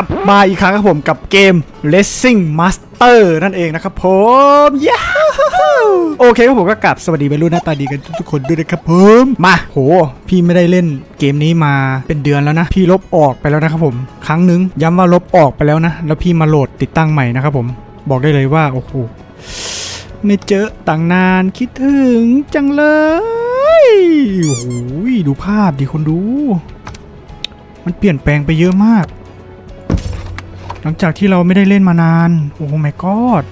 ลับมาอีกครั้งครับผมกับเกม Racing Master นั่นเองนะครับผมย้าโอเคครับผมก็กลับสวัสดีวัยรุ่นหน้าตาดีกันทุกคนด้วยนะครับผมมาโห พี่ไม่ได้เล่นเกมนี้มาเป็นเดือนแล้วนะ พี่ลบออกไปแล้วนะครับผม ครั้งหนึงย้ำว่าลบออกไปแล้วนะ แล้วพี่มาโหลดติดตั้งใหม่นะครับผมบอกได้เลยว่าโอ้โหไม่เจอต่างนานคิดถึงจังเลยโอ้โหดูภาพดิคนดู มันเปลี่ยนแปลงไปเยอะมาก หลังจากที่เราไม่ได้เล่นมานาน โอ้ my god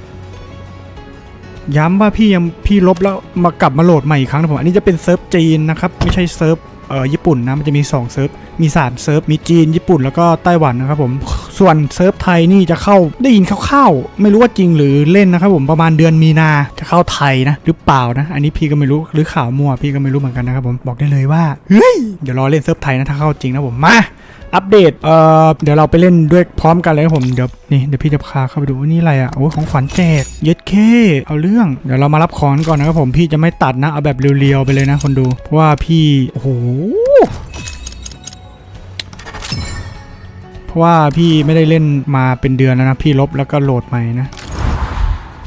ย้ำว่าพี่ยังพี่ลบแล้วมากลับมาโหลดใหม่อีกครั้งนะผม อันนี้จะเป็นเซิร์ฟจีนนะครับ ไม่ใช่เซิร์ฟเอ่อญี่ปุ่นนะ มันจะมี 2 เซิร์ฟ มี 3 เซิร์ฟ มีจีน ญี่ปุ่นแล้วก็ไต้หวันนะครับผม ส่วนเซิร์ฟไทยนี่จะเข้าได้ยินคร่าวๆ ไม่รู้ว่าจริงหรือเล่นนะครับผมประมาณเดือนมีนาจะเข้าไทยนะ หรือเปล่านะ อันนี้พี่ก็ไม่รู้หรือข่าวมั่วพี่ก็ไม่รู้เหมือนกันนะครับผมบอกได้เลยว่าเฮ้ยเดี๋ยวรอเล่นเซิร์ฟไทยนะถ้าเข้าจริงนะผมมา อัปเดต เอ่อ เดี๋ยวเราไปเล่นด้วยพร้อมกันเลยผม เดี๋ยวนี่เดี๋ยวพี่จะพาเข้าไปดูว่านี่อะไรอะ โอ้ของขวัญแจกเย็ดเค เอาเรื่อง เดี๋ยวเรามารับของก่อนนะครับผม พี่จะไม่ตัดนะ เอาแบบเรียวๆไปเลยนะคนดู เพราะว่าพี่ โอ้โห เพราะว่าพี่ไม่ได้เล่นมาเป็นเดือนแล้วนะ พี่ลบแล้วก็โหลดใหม่นะ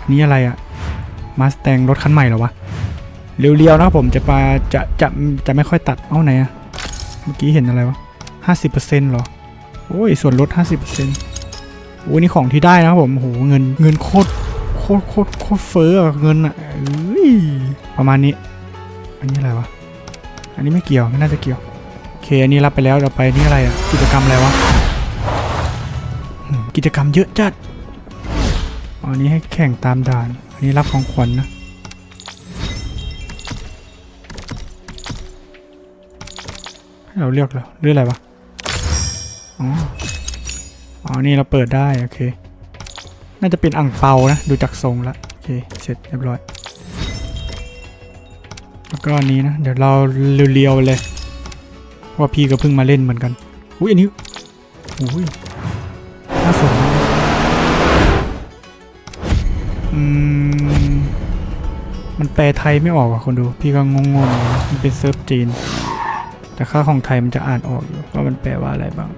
อันนี้อะไรอะ มาสแตงรถคันใหม่เหรอวะ เรียวๆนะครับผม จะปาจะจะจะไม่ค่อยตัด เอ้าไหนอะเมื่อกี้เห็นอะไรวะ ห้าสิบเปอร์เซ็นต์หรอ โอ้ย ส่วนลดห้าสิบเปอร์เซ็นต์โอ้ยนี่ของที่ได้นะครับผมโหเงินเงินโคตรโคตรโคตรโคตรเฟ้อเงินอะเอ้ยประมาณนี้ อันนี้อะไรวะ อันนี้ไม่เกี่ยวไม่น่าจะเกี่ยวโอเคอันนี้รับไปแล้วเราไปนี่อะไรอะกิจกรรมอะไรวะกิจกรรมเยอะจัดอันนี้ให้แข่งตามด่าน อันนี้รับของขวัญนะให้เราเลือกแล้วเลือกอะไรวะ อ๋อ อ๋อ นี่เราเปิดได้ โอเค น่าจะเป็นอ่างเปานะ ดูจากทรงแล้วโอเค เสร็จเรียบร้อย แล้วก็อันนี้นะ เดี๋ยวเราเรียวๆเลย เพราะว่าพี่ก็เพิ่งมาเล่นเหมือนกัน อุ้ยอันนี้ อุ้ยน่าสนอืม มันแปลไทยไม่ออกว่ะคนดู พี่ก็งงๆ มันเป็นเซิร์ฟจีน แต่ค่าของไทยมันจะอ่านออกอยู่ว่ามันแปลว่าอะไรบ้าง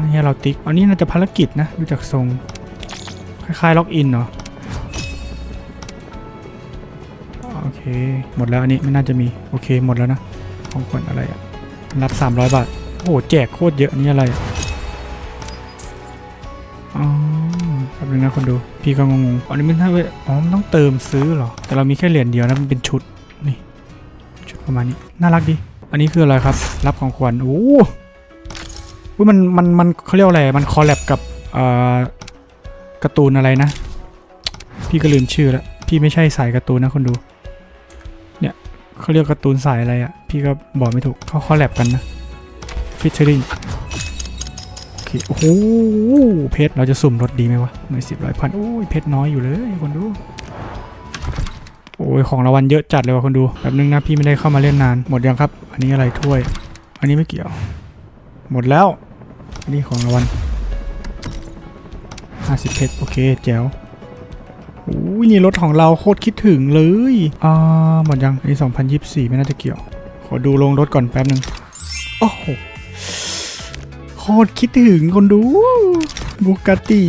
อันนี้เราติ๊ก อันนี้น่าจะภารกิจนะดูจากทรง คล้ายๆล็อกอินเนาะโอเค หมดแล้วอันนี้ไม่น่าจะมี โอเคหมดแล้วนะ ของขวัญอะไรอะรับ 300 บาท โอ้โห แจกโคตรเยอะนี่อะไรอ๋อแป๊บนึงนะคนดู พี่ก็งงๆอันนี้มันถ้าเว้อ๋อมันต้องเติมซื้อเหรอ แต่เรามีแค่เหรียญเดียวนะมันเป็นชุด นี่ ชุดประมาณนี้ น่ารักดี อันนี้คืออะไรครับ รับของขวัญ โอ้ อุ๊ยมันมันมันเขาเรียกอะไร มันคอลแลบกับอการ์ตูนอะไรนะ พี่ก็ลืมชื่อแล้วพี่ไม่ใช่สายการ์ตูนนะคนดู เนี่ยเขาเรียกการ์ตูนสายอะไรอะ่ะ พี่ก็บอกไม่ถูกเขาคอลแลบกันนะฟิชเชอริงโอเคโอ้โหเพชรเราจะสุ่มรถดีไหมวะหน่วยสิบร้อยพันโอ้ยเพชรน้อยอยู่เลยคนดูโอ้ยของรางวัลเยอะจัดเลยว่ะคนดูแบบนึงนะพี่ไม่ได้เข้ามาเล่นนาน หมดยังครับ อันนี้อะไรถ้วย อันนี้ไม่เกี่ยว หมดแล้ว นนี้ของรางวัล50เพชรโอเคแจ๋วอุ้ยนี่รถของเราโคตรคิดถึงเลยอ่าหมดยังอันนี้2024 ไม่น่าจะเกี่ยว ขอดูลงรถก่อนแป๊บนึงโอ้โหโคตรคิดถึงคนดูบุกติ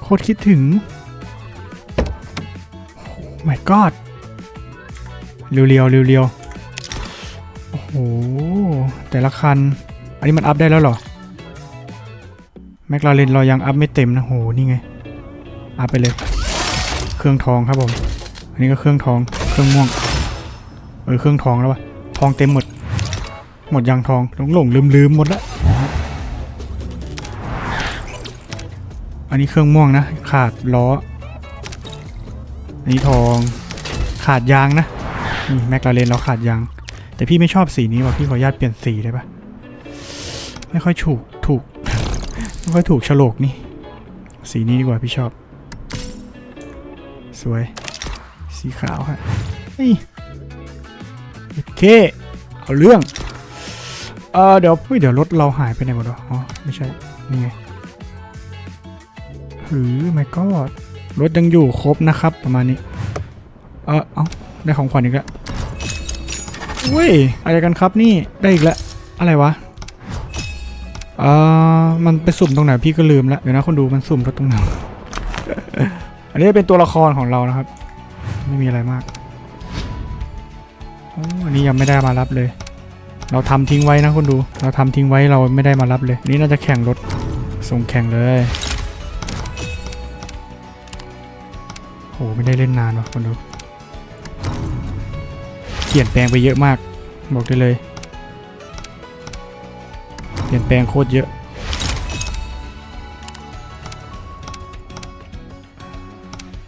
โคตรคิดถึง my god เรียวเรียวเรียวเรียวๆโอ้โห แต่ละคัน อันนี้มันอัพได้แล้วหรอ แมคลาเรนเรายังอัพไม่เต็มนะโหนี่ไง อัพไปเลย เครื่องทองครับผม อันนี้ก็เครื่องทอง เครื่องม่วง เออ เครื่องทองแล้ววะทองเต็มหมด หมดยังทองหลงหลงลืมลืมหมดล้วอันนี้เครื่องม่วงนะ ขาดล้อ อันนี้ทอง ขาดยางนะนี่แมคลาเรนเราขาดยาง แต่พี่ไม่ชอบสีนี้ว่ะพี่ขออนุญาตเปลี่ยนสีได้ปะไม่ค่อยถูกถูกไม่ค่อยถูกโฉลกนี่ สีนี้ดีกว่าพี่ชอบ สวย สีขาวฮะนี่โอเคเอาเรื่องเออเดี๋ยวเฮ้ยเดี๋ยวรถเราหายไปไหนหมดวะอ๋อไม่ใช่ นี่ไงหือไม่ก็รถยังอยู่ครบนะครับ ประมาณนี้ เออเอาได้ของขวัญอีกแล้ว เว้ยอะไรกันครับนี่ได้อีกแล้วอะไรวะเอ่อมันไปสุ่มตรงไหนพี่ก็ลืมแล้วเดี๋ยวนะคนดูมันสุ่มรถตรงไหนอันนี้เป็นตัวละครของเรานะครับ ไม่มีอะไรมากโอ้อันนี้ยังไม่ได้มารับเลย เราทำทิ้งไว้นะคนดู เราทำทิ้งไว้เราไม่ได้มารับเลยนนี้น่าจะแข่งรถส่งแข่งเลยโหไม่ได้เล่นนานวะคนดู เปลี่ยนแปลงไปเยอะมาก บอกได้เลย เปลี่ยนแปลงโคตรเยอะ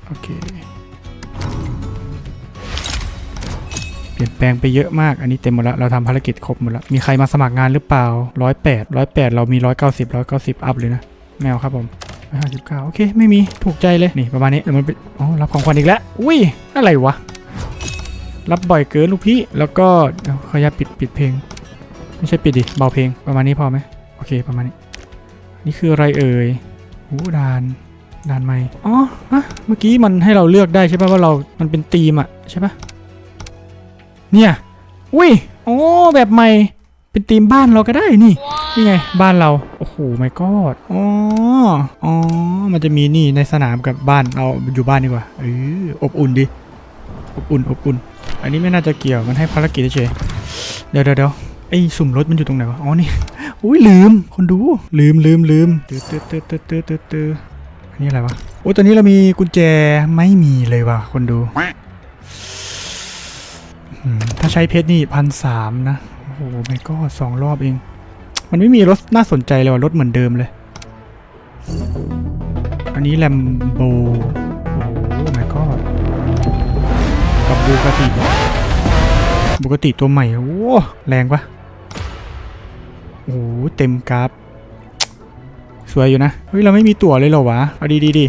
โอเค เปลี่ยนแปลงไปเยอะมาก อันนี้เต็มหมดแล้วเราทำภารกิจครบหมดแล้วมีใครมาสมัครงานหรือเปล่าร้อยแปดร้อยแปดเรามีร้อยเก้าสิบร้อยเก้าสิบอัพเลยนะ แมวครับผมห้าสิบเก้าโอเค ไม่มีถูกใจเลย นี่ ประมาณนี้เดี๋ยวมันเป็นอ๋อรับของขวัญอีกแล้ว อุ้ย อะไรวะ รับบ่อยเกินลูกพี่ แล้วก็เดี๋ยวขออนุญาตปิดปิดเพลง ไม่ใช่ปิดดิ เบาเพลง ประมาณนี้พอไหมโอเค ประมาณนี้ นี่คืออะไรเอ่ยโอ้ดานดานไม่อ๋อฮะเมื่อกี้มันให้เราเลือกได้ใช่ป่ะว่าเรา มันเป็นธีมอะใช่ป่ะ เนี่ย อุ้ย โอ้ แบบใหม่ เป็นธีมบ้านเราก็ได้นี่ นี่ไง บ้านเรา โอ้โหไม่กอดอ๋อ อ๋อ มันจะมีนี่ในสนามกับบ้าน เอาอยู่บ้านดีกว่า เออ อบอุ่นดิ อบอุ่น อบอุ่น อันนี้ไม่น่าจะเกี่ยวมันให้ภารกิจเฉยเดี๋ยวเดี๋ยวเดี๋ยวไอ้สุ่มรถมันอยู่ตรงไหนวะ อ๋อนี่อุ้ยลืม คนดู ลืมลืมลืมตื้อตื้อตื้อตื้อตื้อตื้อตื้ออันนี้อะไรวะ โอ้ตอนนี้เรามีกุญแจไม่มีเลยว่ะ คนดู ถ้าใช้เพชรนี่พันสามนะ โอ้โหไม่ก็สองรอบเอง มันไม่มีรถน่าสนใจเลยว่ะ รถเหมือนเดิมเลย อันนี้แลมโบ กับบูกติบูกติตัวใหม่ โอ้โหแรงปะโอ้โหเต็มกราฟสวยอยู่นะ เฮ้ย เราไม่มีตั๋วเลยเหรอวะ เอาดีดีดี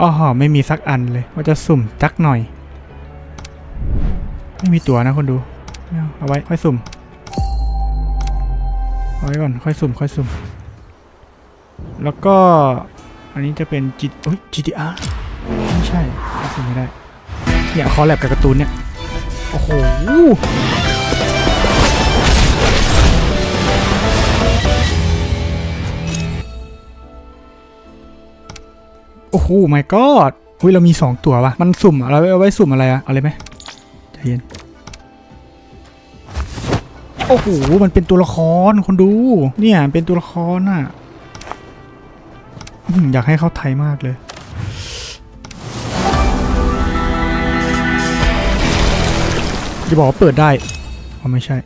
อ๋อไม่มีสักอันเลยว่าจะสุ่มจักหน่อย ไม่มีตั๋วนะคนดู เอาไว้ ค่อยสุ่ม เอาไว้ก่อน ค่อยสุ่ม ค่อยสุ่ม แล้วก็ อันนี้จะเป็นจิตโอ้ย GTR ไม่ใช่ สุ่มไม่ได้เนี่ยคอแลบกับการ์ตูนเนี่ย โอ้โหโอ้โห my god อุ้ยเรามี 2 ตัวว่ะ มันสุ่มอะเราเอาไว้สุ่มอะไรอะเอาเลยไหมใจเย็น โอ้โห มันเป็นตัวละครคนดู เนี่ยเป็นตัวละครน่ะอืมอยากให้เข้าไทยมากเลย จะบอกว่าเปิดได้อ๋อไม่ใช่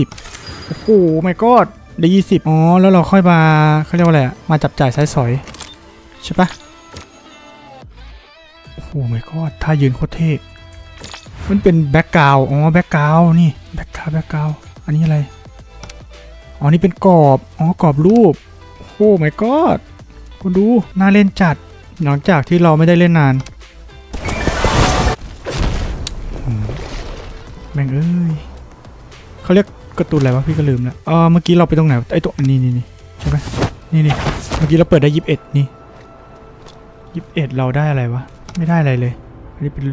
20 โอ้โห my god ได้20อ๋อ แล้วเราค่อยมาเขาเรียกว่าอะไรอะมาจับจ่ายใช้สอย ใช่ปะโอ้โหไม่กอดท่ายืนโคตรเท่ มันเป็นแบ็กกราวอ๋อ แบ็กกราวนี่ แบ็กกราวแบ็กกราวอันนี้อะไร อ๋อ นี่เป็นกรอบ อ๋อ กรอบรูป โอ้โหไม่กอดคุณดู น่าเล่นจัด หลังจากที่เราไม่ได้เล่นนาน แม่งเอ้ยเขาเรียกการ์ตูนอะไรวะพี่ก็ลืมแล้วเออเมื่อกี้เราไปตรงไหนไอตัวนี่นี่นี่ใช่ไหมนี่นี่เมื่อกี้เราเปิดได้ยี่สิบเอ็ดนี่ยี่สิบเอ็ดเราได้อะไรวะไม่ได้อะไรเลยอันนี้เป็น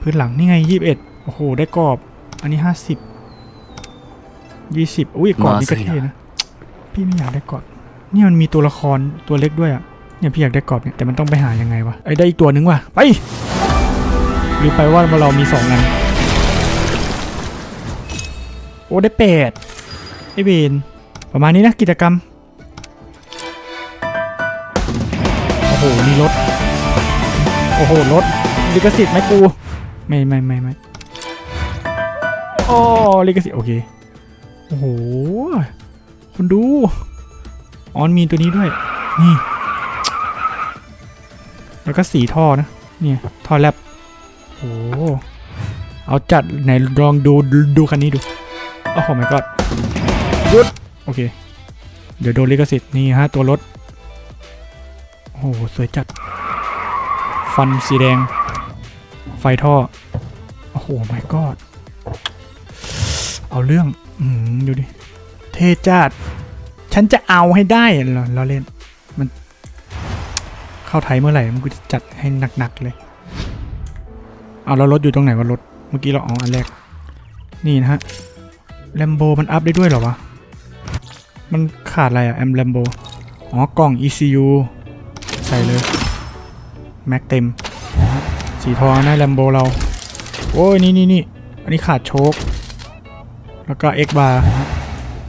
พื้นหลังนี่ไงยี่สิบเอ็ดโอ้โหได้กรอบ อันนี้ห้าสิบยี่สิบอุ้ยกรอบนี่ก็เท่นะพี่ไม่อยากได้กรอบนี่มันมีตัวละครตัวเล็กด้วยอะเนี่ยพี่อยากได้กรอบเนี่ยแต่มันต้องไปหายังไงวะไอ้ยได้อีกตัวนึงว่ะไปหรือไปว่าเรามีสองอัน โอ้ได้แปดไอเวนประมาณนี้นะกิจกรรม โอ้โหนี่รถ โอ้โหรถลิขสิทธิ์ไหมกู ไม่ไม่ไม่ไม่โอ้ลิขสิทธิ์โอเค โอ้โหคุณดูออนมีตัวนี้ด้วย นี่ แล้วก็สีท่อนะ เนี่ยท่อแลบโอ้เอาจัดไหนลองดูดูคันนี้ดู โอ้โห my god หยุดโอเค เดี๋ยวโดนลิขสิทธิ์นี่ฮะตัวรถ โอ้โหสวยจัด ฟันสีแดง ไฟท่อ โอ้โห my god เอาเรื่องอืมดูดิ เทจัดฉันจะเอาให้ได้เหรอเราเล่น มันเข้าไทยเมื่อไหร่ มันกูจะจัดให้หนักๆเลย เอาแล้วรถอยู่ตรงไหนวะรถ เมื่อกี้เราเอาอันแรก นี่นะฮะ แลมโบมันอัพได้ด้วยเหรอวะ มันขาดอะไรอะแอมแลมโบอ๋อกล่อง ECU ใส่เลย แม็กเต็ม สีทองนะแลมโบเรา โอ้ย นี่นี่นี่อันนี้ขาดโชคแล้วก็ X bar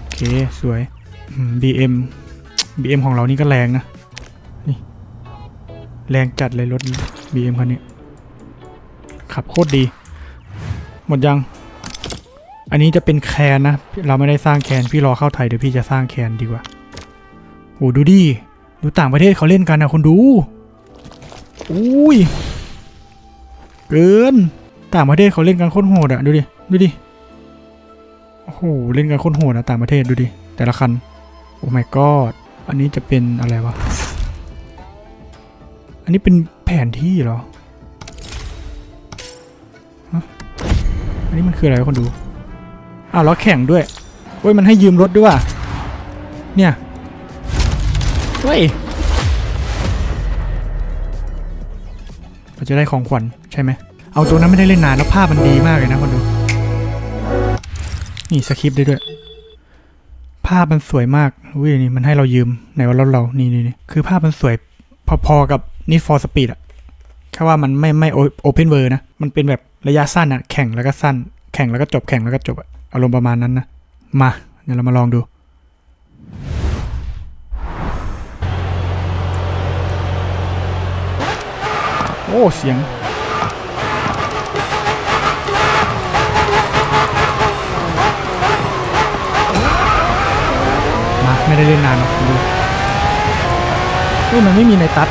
โอเค สวยอืม BM BM ของเรานี่ก็แรงนะ นี่ แรงจัดเลยรถ BM คันนี้ ขับโคตรดี หมดยัง อันนี้จะเป็นแคนนะ เราไม่ได้สร้างแคนพี่รอเข้าไทยเดี๋ยวพี่จะสร้างแคนดีกว่าโอ้ดูดิดูต่างประเทศเขาเล่นกันนะคนดูอุ้ยเกินต่างประเทศเขาเล่นกันโคตรโหดอะดูดิดูดิโอ้โหเล่นกันโคตรโหดอะต่างประเทศดูดิแต่ละคันโอ้ my god อันนี้จะเป็นอะไรวะอันนี้เป็นแผนที่เหรออันนี้มันคืออะไรคนดู อ้าวแล้วแข่งด้วยเว้ยมันให้ยืมรถด้วยว่ะเนี่ยเฮ้ยเราจะได้ของขวัญใช่ไหมเอาตัวนั้นไม่ได้เล่นนานแล้วภาพมันดีมากเลยนะคนดูนี่สคริปต์ได้ด้วย ภาพมันสวยมากอุ้ยนี่มันให้เรายืมไหนว่ารถเรานี่นี่นี่คือภาพมันสวยพอๆกับ Need for Speed อะแค่ว่ามันไม่ไม่โอเพนเวอร์นะ มันเป็นแบบระยะสั้นอะแข่งแล้วก็สั้น แข่งแล้วก็จบแข่งแล้วก็จบอะ อารมณ์ประมาณนั้นนะ มาเดี๋ยวเรามาลองดู โอ้เสียงมาไม่ได้เล่นนานหรอกดูเฮ้ยมันไม่มีในตัด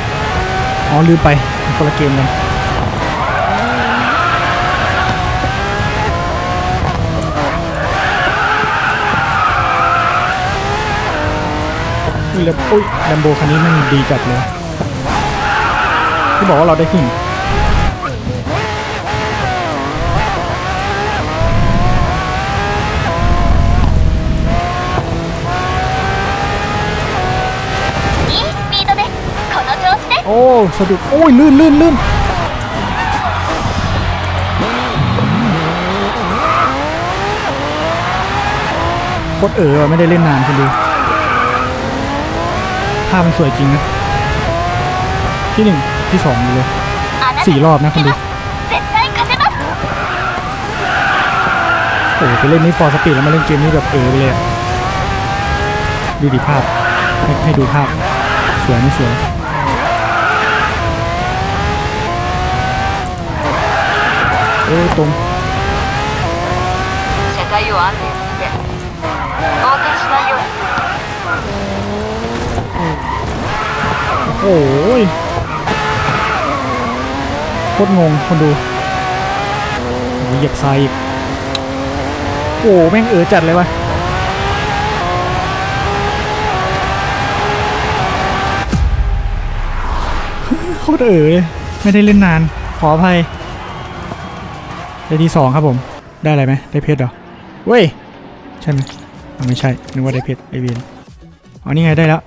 อ๋อลืมไปคนละเกมกัน ขึ้นเลยอุ้ยแลมโบคันนี้มันดีจัดเลยที่บอกว่าเราได้ขึ้นโอ้สะดุดโอ้ยลื่นลื่นลื่นโคตรเออไม่ได้เล่นนานคุณดู ภาพมันสวยจริงนะ ที่หนึ่งที่สองอยู่เลย あなた สี่รอบนะคุณดู 絶対勝てます โอ้โหไปเล่นนี้ฟอร์สปีดแล้วมาเล่นเกมนี้แบบเออไปเลยอะดูดิภาพให้ให้ดูภาพ สวยไม่สวย เออตรง 車体を安定 โอ้ยโคตรงงคนดูโอ้ยเหยียบทรายอีกโอ้แม่งเออจัดเลยวะโคตรเออเลย ไม่ได้เล่นนาน ขออภัยได้ที่สองครับผม ได้อะไรไหมได้เพชรเหรอ เว้ย ใช่ไหมไม่ใช่ นึกว่าได้เพชรไอเวียนอ๋อนี่ไงได้แล้ว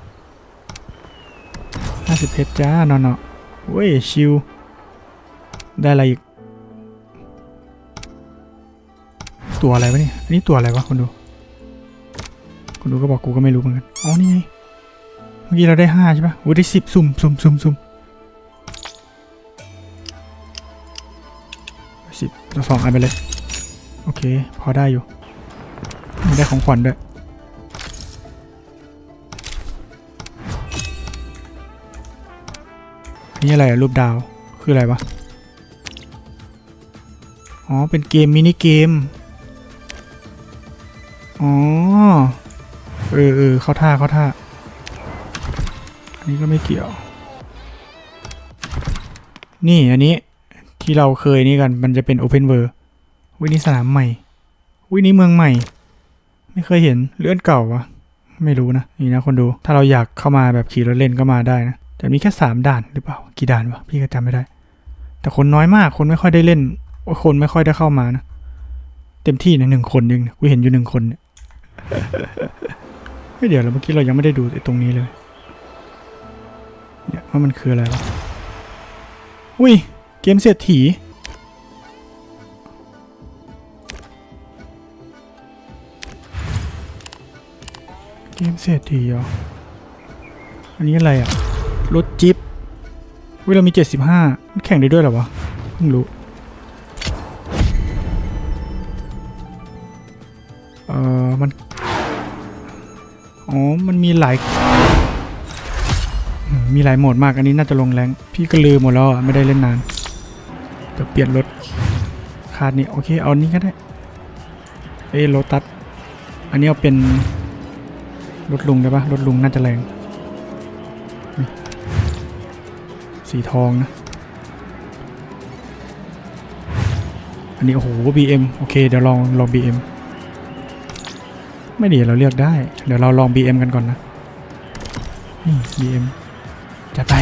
ห้าสิบเพชรจ้านอนๆเว้ย ชิว ได้อะไรอีก ตัวอะไรวะเนี่ย อันนี้ตัวอะไรวะคนดูคนดูก็บอกกูก็ไม่รู้เหมือนกัน อ๋อ นี่ไง เมื่อกี้เราได้ห้าใช่ปะโอ้ได้สิบสุ่มสุ่มสุ่มสุ่มสิบเราสองอันไปเลย โอเค พอได้อยู่ ได้ของขวัญด้วย นี่อะไรอะรูปดาว คืออะไรวะ อ๋อ เป็นเกมมินิเกม อ๋อ เออเออเข้าท่าเข้าท่า อันนี้ก็ไม่เกี่ยว นี่อันนี้ที่เราเคยนี่กัน มันจะเป็น Open World วินี่สนามใหม่ วินี่เมืองใหม่ ไม่เคยเห็นเลื่อนเก่าวะ ไม่รู้นะ นี่นะคนดู ถ้าเราอยากเข้ามาแบบขี่รถเล่นก็มาได้นะ แต่มีแค่สามด่านหรือเปล่า กี่ด่านวะพี่ก็จำไม่ได้ แต่คนน้อยมากคนไม่ค่อยได้เล่นคนไม่ค่อยได้เข้ามานะเต็มที่นะหนึ่งคนเองกูเห็นอยู่หนึ่งคนเนี่ยเฮ้ยเดี๋ยวเราเมื่อกี้เรายังไม่ได้ดูตรงนี้เลย เนี่ยว่ามันคืออะไรวะอุ้ยเกมเศรษฐีเคเกมเศรษฐีเหรออันนี้อะไรอะ รถจิ๊บเว้ยเรามี 75มันแข่งได้ด้วยหรอวะเพิ่งรู้เออมัน อ๋อ มันมีหลาย มีหลายโหมดมากอันนี้น่าจะลงแรง พี่ก็ลืมหมดแล้วอะ ไม่ได้เล่นนานเดี๋ยวเปลี่ยนรถคาดนี้โอเค เอานี้ก็ได้ เอ้ยโลตัส อันนี้เอาเป็นรถลุงได้ปะรถลุงน่าจะแรง สีทองนะ อันนี้โอ้โห BM โอเค เดี๋ยวลองลอง BM ไม่ดีเราเลือกได้ เดี๋ยวเราลอง BM กันก่อนนะ นี่ BM จัดไป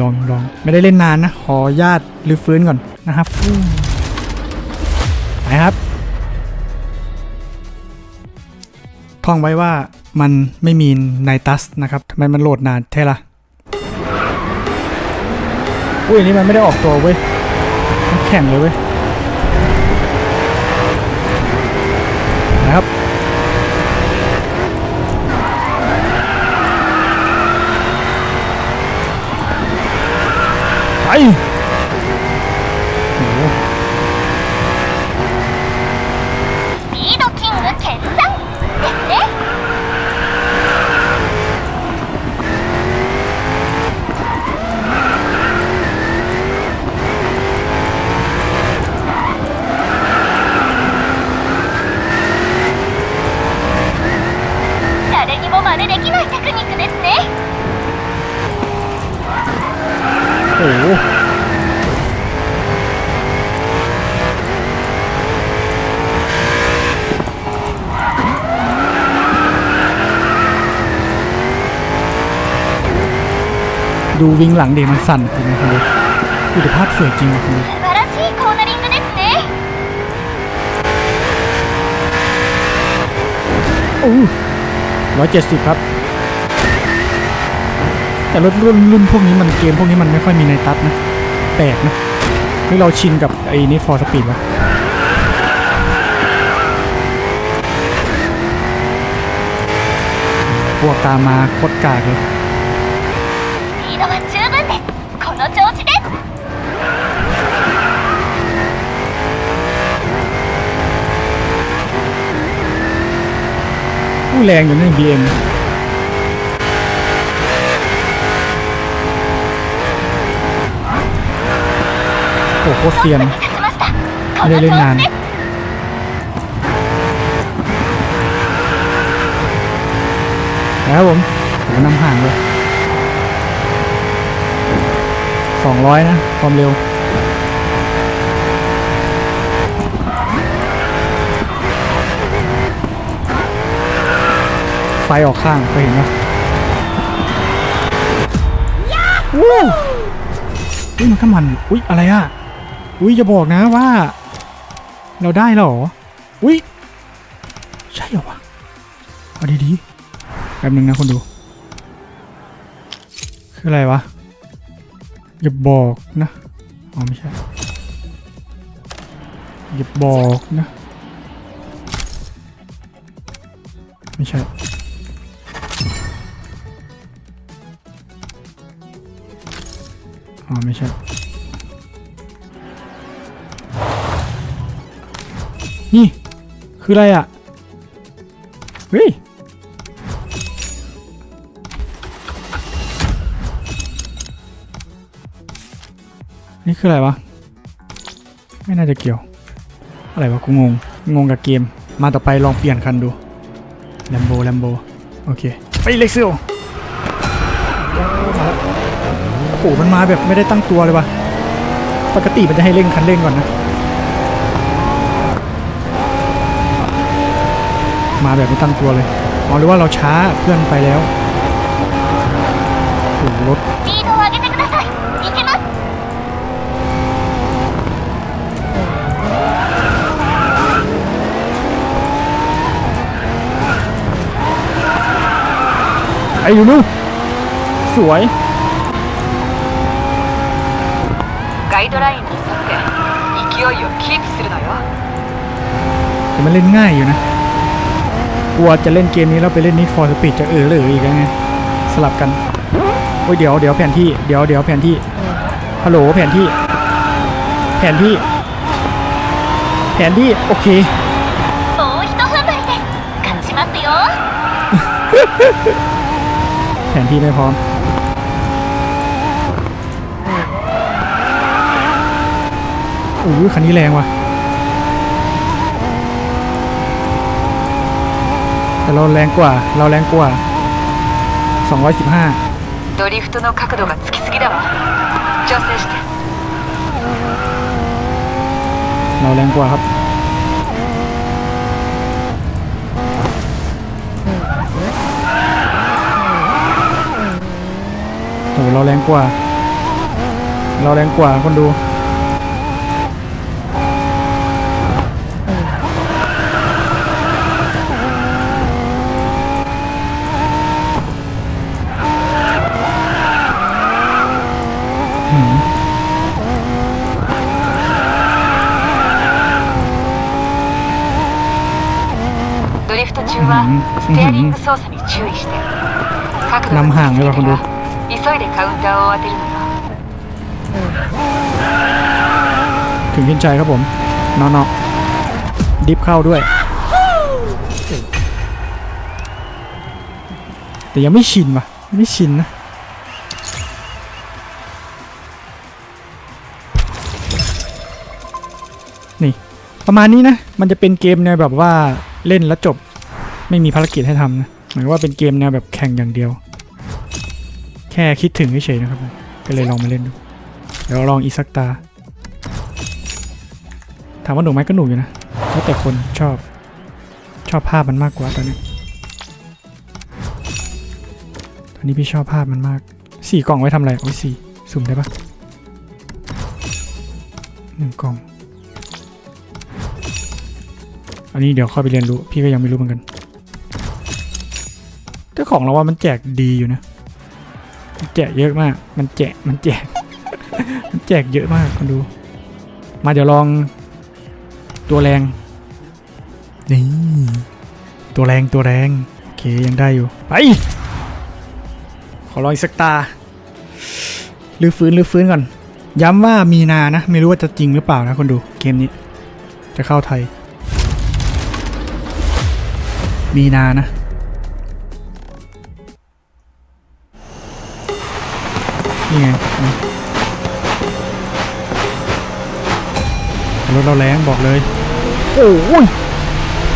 ลองลองไม่ได้เล่นนานนะ ขอญาตรื้อฟื้นก่อนนะครับไปครับ ท่องไว้ว่ามันไม่มีไนตัสนะครับทำไมมันโหลดนานแท้ล่ะ อุ้ยอันนี้มันไม่ได้ออกตัวเว้ยมันแข่งเลยเว้ยนะครับไป ดูวิ่งหลังเดมันสั่นจคุณดูคุณภาพสวยจริงคุณโอ้ร้อยเจ็ดสิบครับ แต่รถรุ่นรุ่นพวกนี้มันเกมพวกนี้มันไม่ค่อยมีในตัดนะ แปลกนะนี่เราชินกับไอ้นี่ฟอร์สปีดวะพวกตามมาโคตรกากเลย แรงอยู่นั่บีเอ็มโอ้โหเสียนไม่ได้เล่นนานแล้วผมผมนำห่างเลยสองร้อยนะ ความเร็ว ฟออกข้างเคยเห็นไหมวู้อุ้ยมันก็มัน อุ้ยอะไรอะ อุ้ยจะบอกนะว่า เราได้แล้วเหรอ อุ้ยใช่เหรอวะเอาดีๆแป๊บนึงนะคนดู คืออะไรวะ อย่าบอกนะ อ๋อไม่ใช่ อย่าบอกนะ ไม่ใช่ อ๋อไม่ใช่ นี่ คืออะไรอะ เฮ้ย นี่คืออะไรวะ ไม่น่าจะเกี่ยว อะไรวะ กูงง งงกับเกม มาต่อไปลองเปลี่ยนคันดู แลมโบ แลมโบ โอเค ไปเล็กซิล โหมันมาแบบไม่ได้ตั้งตัวเลยวะปกติมันจะให้เร่งคันเร่งก่อนนะ มาแบบไม่ตั้งตัวเลยอ๋อหรือว่าเราช้าเพื่อนไปแล้วถูกรถไอ้อยู่นู่นสวย ガイドラインに沿って勢いをキープするのよ แต่มันเล่นง่ายอยู่นะ กู กลัวจะเล่นเกมนี้แล้วไปเล่นนิดฟอร์สปีดจะเออหรืออีกไงสลับกันโอ้ยเดี๋ยวเดี๋ยวแผนที่เดี๋ยวเดี๋ยวแผนที่ฮัลโหลแผนที่ แผนที่ แผนที่โอเค もう一踏ん張りで勝ちますよ แผนที่ไม่พร้อม อ้ยคันนี้แรงว่ะ แต่เราแรงกว่า เราแรงกว่า 215 ドリフトの角度がつきすぎだわ調整して เราแรงกว่าครับ โอ้เราแรงกว่า เราแรงกว่าคนดู ドリフト中はステアリング操作に注意して角度 นำห่างเลย がつきすぎ ว่ะคนดู たら急いでカウンターを当てるのよ ถึงขึ้นใจครับผมนอนๆดิฟเข้าด้วย แต่ยังไม่ชินว่ะ ไม่ชินนะ ประมาณนี้นะ มันจะเป็นเกมแนวแบบว่าเล่นแล้วจบ ไม่มีภารกิจให้ทำนะหมือนว่าเป็นเกมแนวแบบแข่งอย่างเดียว แค่คิดถึงเฉยๆนะครับก็เลยลองมาเล่นดู เดี๋ยวลองอีสักตา ถามว่าหนุกไหมก็หนุกอยู่นะแล้วแต่คนชอบ ชอบภาพมันมากกว่าตอนนี้ตอนนี้พี่ชอบภาพมันมากสี่กล่องไว้ทำอะไรโอ้ยสี่สุ่มได้ปะหนึ่งกล่อง อันนี้เดี๋ยวค่อยไปเรียนรู้ พี่ก็ยังไม่รู้เหมือนกันแต่ของเราว่ามันแจกดีอยู่นะมันแจกเยอะมาก มันแจกมันแจก มันแจกเยอะมากคนดู มาเดี๋ยวลอง ตัวแรงนี่ตัวแรงตัวแรงโอเคยังได้อยู่ไปขอลองอีกสักตาลือฟื้นลือฟื้นก่อน ย้ำว่ามีนานะ ไม่รู้ว่าจะจริงหรือเปล่านะคนดูเกมนี้ จะเข้าไทย มีนานะ นี่ไงนี่รถเราแรงบอกเลย โอ้ย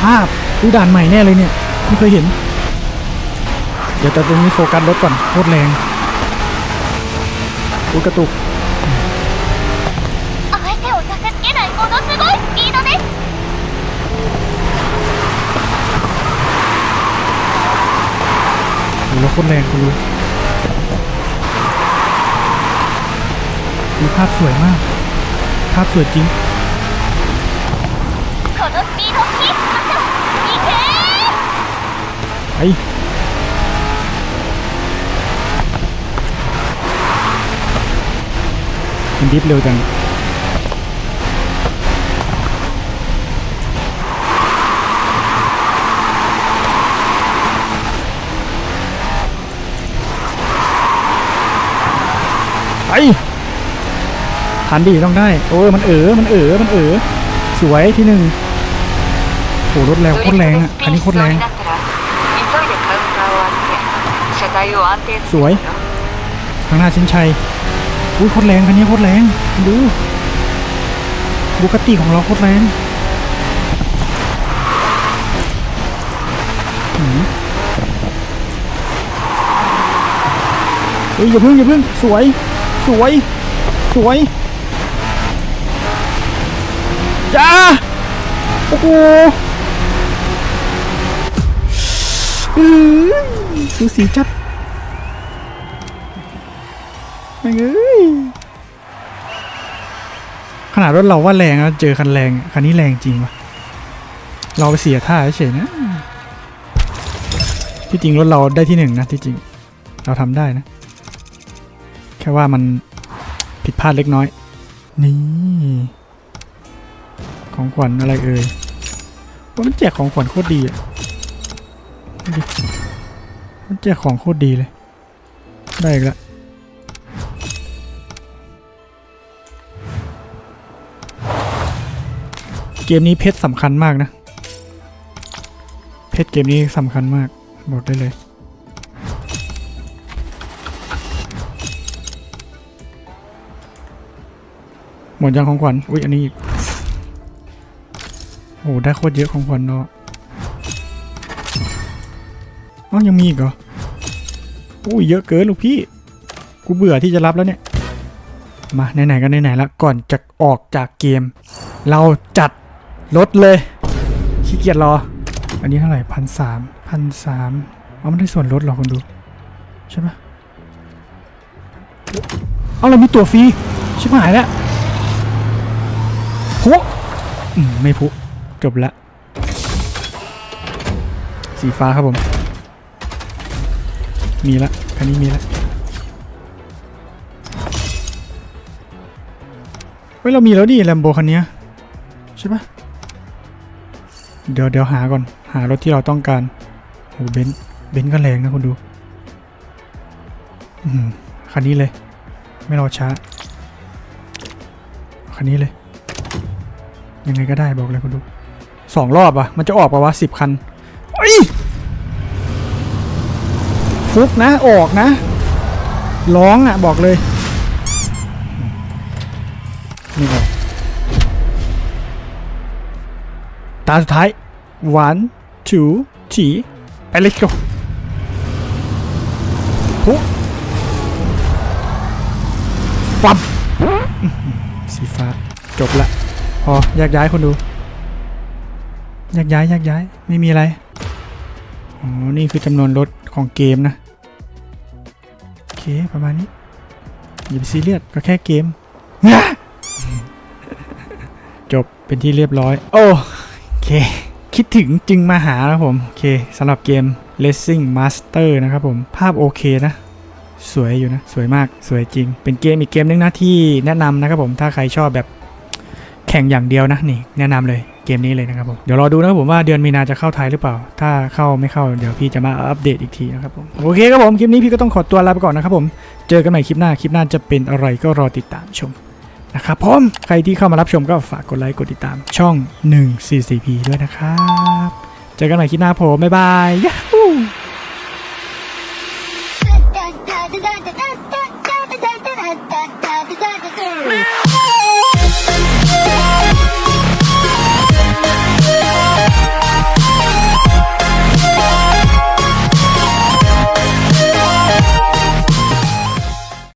ภาพดูด่านใหม่แน่เลยเนี่ย ไม่เคยเห็น เดี๋ยวแต่ตรงนี้โฟกัสรถก่อนโคตรแรงอุ้ยกระตุก คนแรงคุณรู้ดูภาพสวยมาก ภาพสวยจริงไอ้มันดิฟเร็วจัง ทันดีต้องได้โอ้มันเอ๋อมันเอ๋อมันเอ๋อสวยที่หนึ่งโอ้รถแรงโคตรแรงอะอันนี้โคตรแรงสวยข้างหน้าชินชัยอุ้ยโคตรแรงคันนี้โคตรแรงดูบุกติของเราโคตรแรงเฮ้ยอย่าพึ่งอย่าพึ่งสวย สวย สวยจ้าโอ้โหสูสีจัดม่งเอ้ยขนาดรถเราว่าแรงแล้วเจอคันแรงคันนี้แรงจริงวะเราไปเสียท่าเฉยนะ ที่จริงรถเราได้ที่หนึ่งนะที่จริง เราทำได้นะ ค่ว่ามันผิดพลาดเล็กน้อย นี่ ของขวัญอะไรเอ่ยว่ามันแจกของขวัญโคตรดีอะมันแจกของโคตรดีเลย ได้อีกล้วเกมนี้เพชรสำคัญมากนะ เพชรเกมนี้สำคัญมาก บอกได้เลย มดยังของขวัญอุ้ยอันนี้อีกโอ้ได้โคตรเยอะของขวัญเนาะอ๋อยังมีอีกเหรออุ้ยเยอะเกินลูกพี่ กูเบื่อที่จะรับแล้วเนี่ย มาไหนๆก็ไหนๆแล้วก่อนจะออกจากเกม เราจัดรถเลยขี้เกียจรอ อันนี้เท่าไหร่พันสามพันสามเอามันได้ส่วนลดหรอคนดู ใช่ปะเอาเรามีตัวฟรีชิบหายแล้ว พุมไม่พุจบละ สีฟ้าครับผม มีละคันนี้มีละเฮ้ยเรามีแล้วดิแลมโบคันนี้ใช่ปะเดี๋ยวเดี๋ยวหาก่อน หารถที่เราต้องการโอ้เบนเบนก็แรงนะคุณดูคันนี้เลย ไม่รอช้า คันนี้เลย ยังไงก็ได้บอกเลยคุณดูสองรอบอะมันจะออกปะวะสิบคันเอ้ยฟุกนะออกนะ ร้องอะบอกเลยนี่ออกตาสุดท้าย one two three ไปเลยครับฟุกฟับสีฟ้า จบละ พอแยกย้ายคนดูแยกย้ายแยกย้ายไม่มีอะไรอ๋อนี่คือจำนวนรถของเกมนะโอเคประมาณนี้อย่าไปซีเรียสก็แค่เกมจบเป็นที่เรียบร้อย โอเค คิดถึงจึงมาหาครับผม โอเคสำหรับเกม Racing Master นะครับผม ภาพโอเคนะ สวยอยู่นะ สวยมากสวยจริง เป็นเกมอีกเกมนึงนะที่แนะนำนะครับผมถ้าใครชอบแบบ ข่งอย่างเดียวนะนี่แนะนำเลยเกมนี้เลยนะครับผมเดี๋ยวรอดูนะครับผมว่าเดือนมีนาจะเข้าไทยหรือเปล่า ถ้าเข้าไม่เข้าเดี๋ยวพี่จะมาอัปเดตอีกทีนะครับผมโอเคครับผมคลิปนี้พี่ก็ต้องขอตัวลาไปก่อนนะครับผมเจอกันใหม่คลิปหน้าคลิปหน้าจะเป็นอะไรก็รอติดตามชมนะครับผมใครที่เข้ามารับชมก็ฝากกดไลค์กดติดตามช่อง 144p ด้วยนะครับเจอกันใหม่คลิปหน้าผมบ๊ายบายยาฮู